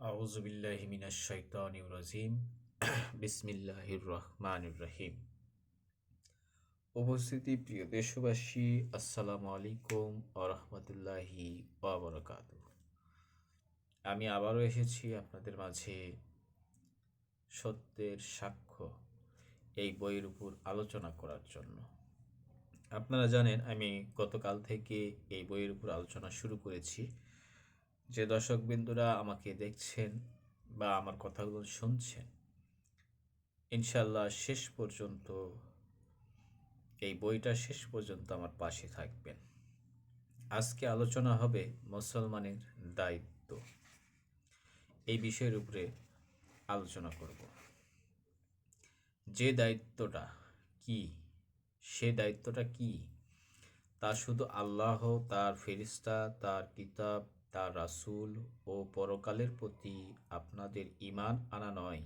আউজুবিল্লাহি মিনাশ শাইতানির রাজিম। বিসমিল্লাহির রহমানির রহিম। উপস্থিতি প্রিয় দেশবাসী, আসসালামু আলাইকুম ও রহমতুল্লাহি ওয়াবারাকাতু আমি আবারও এসেছি আপনাদের মাঝে সত্যের সাক্ষ্য এই বইয়ের উপর আলোচনা করার জন্য। আপনারা জানেন, আমি গতকাল থেকে এই বইয়ের উপর আলোচনা শুরু করেছি। যে দর্শকবৃন্দুরা আমাকে দেখছেন বা আমার কথাগুলো শুনছেন, ইনশাল্লাহ শেষ পর্যন্ত, এই বইটা শেষ পর্যন্ত আমার পাশে থাকবেন। আজকে আলোচনা হবে মুসলমানের দায়িত্ব। এই বিষয়ের উপরে আলোচনা করব। যে দায়িত্বটা কি, সে দায়িত্বটা কি, তা শুধু আল্লাহ, তার ফেরিস্তা তার কিতাব তার রাসুল ও পরকালের প্রতি আপনাদের ঈমান আনা নয়,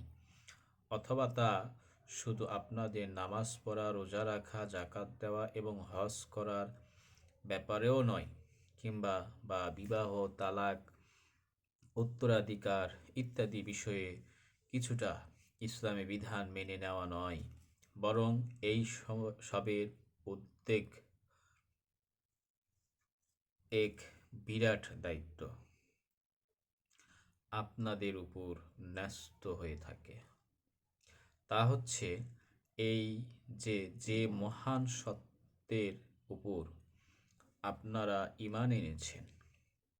অথবা তা শুধু আপনাদের নামাজ পড়া, রোজা রাখা জাকাত দেওয়া এবং হজ করার ব্যাপারেও নয়, কিংবা বা বিবাহ, তালাক, উত্তরাধিকার ইত্যাদি বিষয়ে কিছুটা ইসলামী বিধান মেনে নেওয়া নয়, বরং এই সব- সবের উদ্বেগ এক বিরাট দায়িত্ব। আপনাদের উপর ন্যস্ত হয়ে থাকে। তা হচ্ছে এই যে যে মহান সত্যের উপর আপনারা ইমান এনেছেন,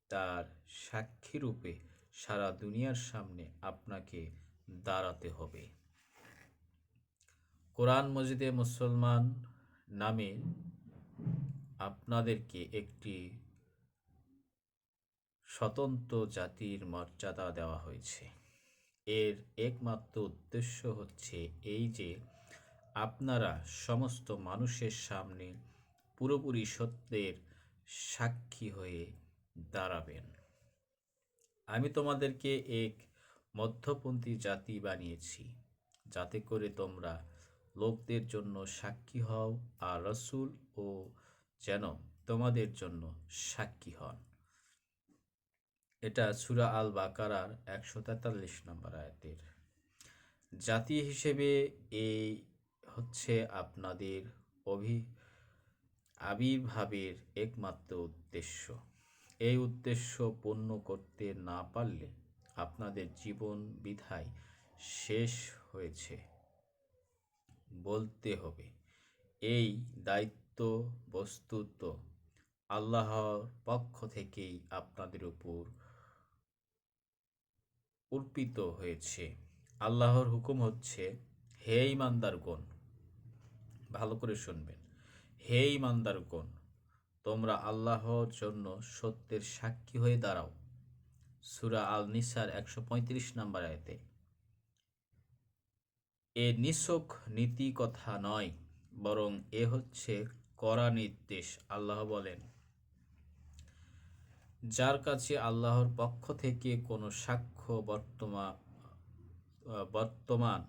তার সাক্ষী রূপে সারা দুনিয়ার সামনে আপনাকে দাঁড়াতে হবে। কোরআন মজিদে মুসলমান নামে আপনাদেরকে একটি স্বতন্ত্র জাতির মর্যাদা দেওয়া হয়েছে। এর একমাত্র উদ্দেশ্য হচ্ছে এই যে, আপনারা সমস্ত মানুষের সামনে পুরোপুরি সত্যের সাক্ষী হয়ে দাঁড়াবেন। আমি তোমাদেরকে এক মধ্যপন্থী জাতি বানিয়েছি, যাতে করে তোমরা লোকদের জন্য সাক্ষী হও আর রসুল ও যেন তোমাদের জন্য সাক্ষী হন। এটা সুরা আল বাকারার একশো তেতাল্লিশ নম্বর আয়াতের। জাতি হিসেবে এই হচ্ছে আপনাদের অভি, আবির্ভাবের একমাত্র উদ্দেশ্য। এই উদ্দেশ্য পূর্ণ করতে না পারলে আপনাদের জীবন বিধায় শেষ হয়েছে। বলতে হবে, এই দায়িত্ব বস্তুত আল্লাহর পক্ষ থেকেই আপনাদের উপর অর্পিত হয়েছে। আল্লাহর হুকুম হচ্ছে, হে ইমানদারগণ ভালো করে শুনবেন। হে ইমানদারগণ তোমরা আল্লাহর জন্য সত্যের সাক্ষী হয়ে দাঁড়াও। সুরা আল নিসার একশো পঁয়ত্রিশ নম্বর আয়তে, এ নিছক নীতি কথা নয়, বরং এ হচ্ছে কড়া নির্দেশ। আল্লাহ বলেন, যার কাছে আল্লাহর পক্ষ থেকে কোনো সাক্ষ্য বর্তমান বর্তমান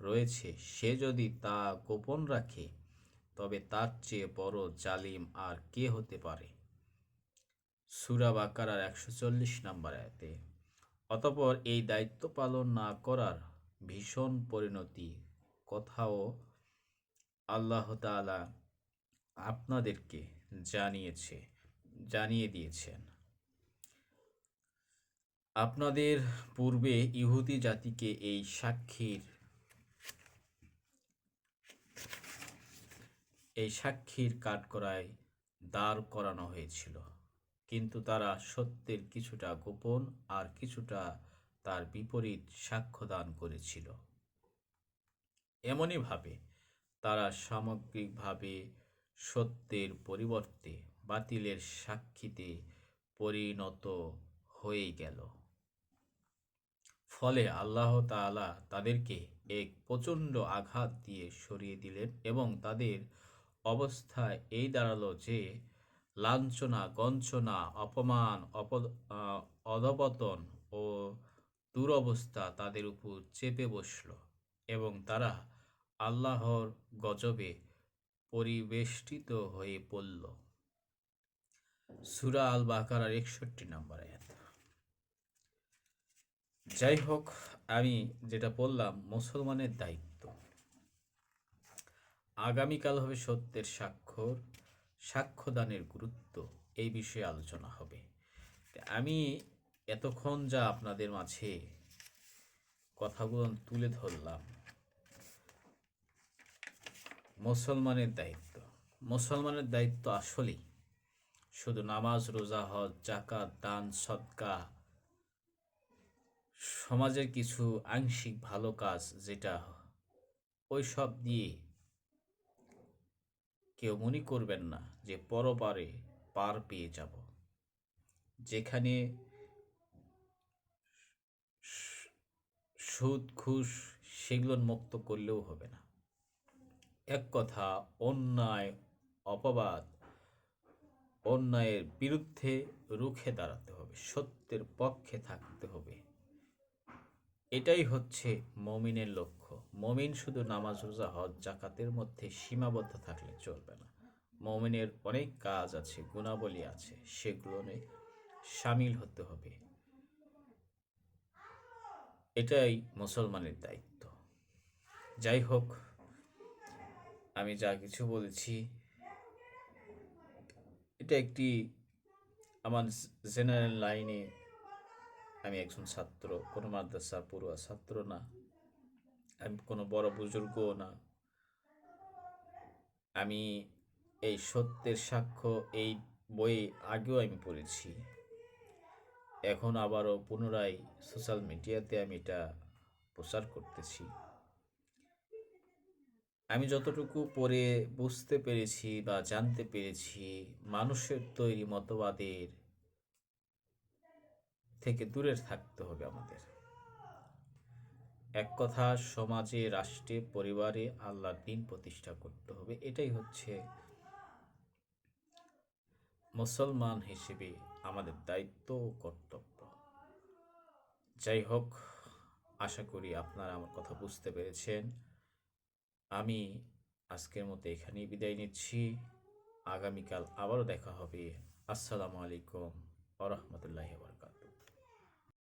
রয়েছে। সে যদি তা গোপন রাখে, তবে তার চেয়ে বড় জালিম আর কে হতে পারে? সুরা বাকারার একশো চল্লিশ নম্বর আয়াতে, অতপর এই দায়িত্ব পালন না করার ভীষণ পরিণতি। কথাও আল্লাহ তাআলা আপনাদেরকে জানিয়েছে, জানিয়ে দিয়েছেন। আপনাদের পূর্বে ইহুদি জাতিকে এই সাক্ষীর এই সাক্ষীর কাঠগড়ায় দাঁড় করানো হয়েছিল। কিন্তু তারা সত্যের কিছুটা গোপন আর কিছুটা তার বিপরীত সাক্ষ্য দান করেছিল। এমনইভাবে তারা সামগ্রিকভাবে সত্যের পরিবর্তে বাতিলের সাক্ষীতে পরিণত হয়ে গেল। ফলে আল্লাহ তাআলা তাদেরকে এক প্রচণ্ড আঘাত দিয়ে সরিয়ে দিলেন এবং তাদের অবস্থা এই দাঁড়াল যে লাঞ্ছনা গঞ্চনা অপমান অধপতন ও দুরবস্থা তাদের উপর চেপে বসল এবং তারা আল্লাহর গজবে পরিবেষ্টিত হয়ে পড়ল। সুরা আল বাকারার একষট্টি নম্বর আয়াত। যাই হোক আমি যেটা বললাম, মুসলমানের দায়িত্ব। আগামীকাল হবে সত্যের স্বাক্ষর, সাক্ষ্যদানের গুরুত্ব, এই বিষয়ে আলোচনা হবে। আমি এতক্ষণ যা আপনাদের মাঝে কথাগুলো তুলে ধরলাম, মুসলমানের দায়িত্ব। মুসলমানের দায়িত্ব আসলেই শুধু নামাজ, রোজা, হজ জাকাত দান, সদকা সমাজের কিছু আংশিক ভালো কাজ যেটা ওই সব দিয়ে কেউ মনে করবেন না যে পরপারে পার পেয়ে যাব। যেখানে সুদ, ঘুষ সেগুলোর মুক্ত করলেও হবে না। এক কথা, অন্যায়, অপবাদ অন্যায়ের বিরুদ্ধে রুখে দাঁড়াতে হবে, সত্যের পক্ষে থাকতে হবে। এটাই হচ্ছে মমিনের লক্ষ্য। মমিন শুধু নামাজ, রোজা, হজ জাকাতের মধ্যে সীমাবদ্ধ থাকলে চলবে না। মমিনের অনেক কাজ আছে, গুণাবলী আছে, সেগুলো সামিল হতে হবে। এটাই মুসলমানের দায়িত্ব। যাই হোক, আমি যা কিছু বলেছি, এটা একটি আমার জেনারেল লাইনে আমি একজন ছাত্র, কোনো মাদ্রাসার পড়ুয়া ছাত্র না। আমি কোনো বড় বুজুর্গও না। আমি এই সত্যের সাক্ষ্য এই বই আগেও আমি পড়েছি। এখন আবারও পুনরায় সোশ্যাল মিডিয়াতে আমি এটা প্রচার করতেছি। আমি যতটুকু পড়ে বুঝতে পেরেছি বা জানতে পেরেছি, মানুষের তৈরি মতবাদের থেকে দূরে থাকতে হবে আমাদের। এক কথা, সমাজে, রাষ্ট্রে, পরিবারে আল্লাহর দিন প্রতিষ্ঠা করতে হবে। এটাই হচ্ছে মুসলমান হিসেবে আমাদের দায়িত্ব ও কর্তব্য। যাই হোক, আশা করি আপনারা আমার কথা বুঝতে পেরেছেন। আমি আজকের মতো এখানেই বিদায় নিচ্ছি। আগামীকাল আবারও দেখা হবে। আসসালামু আলাইকুম আ রহমতুল্লাহ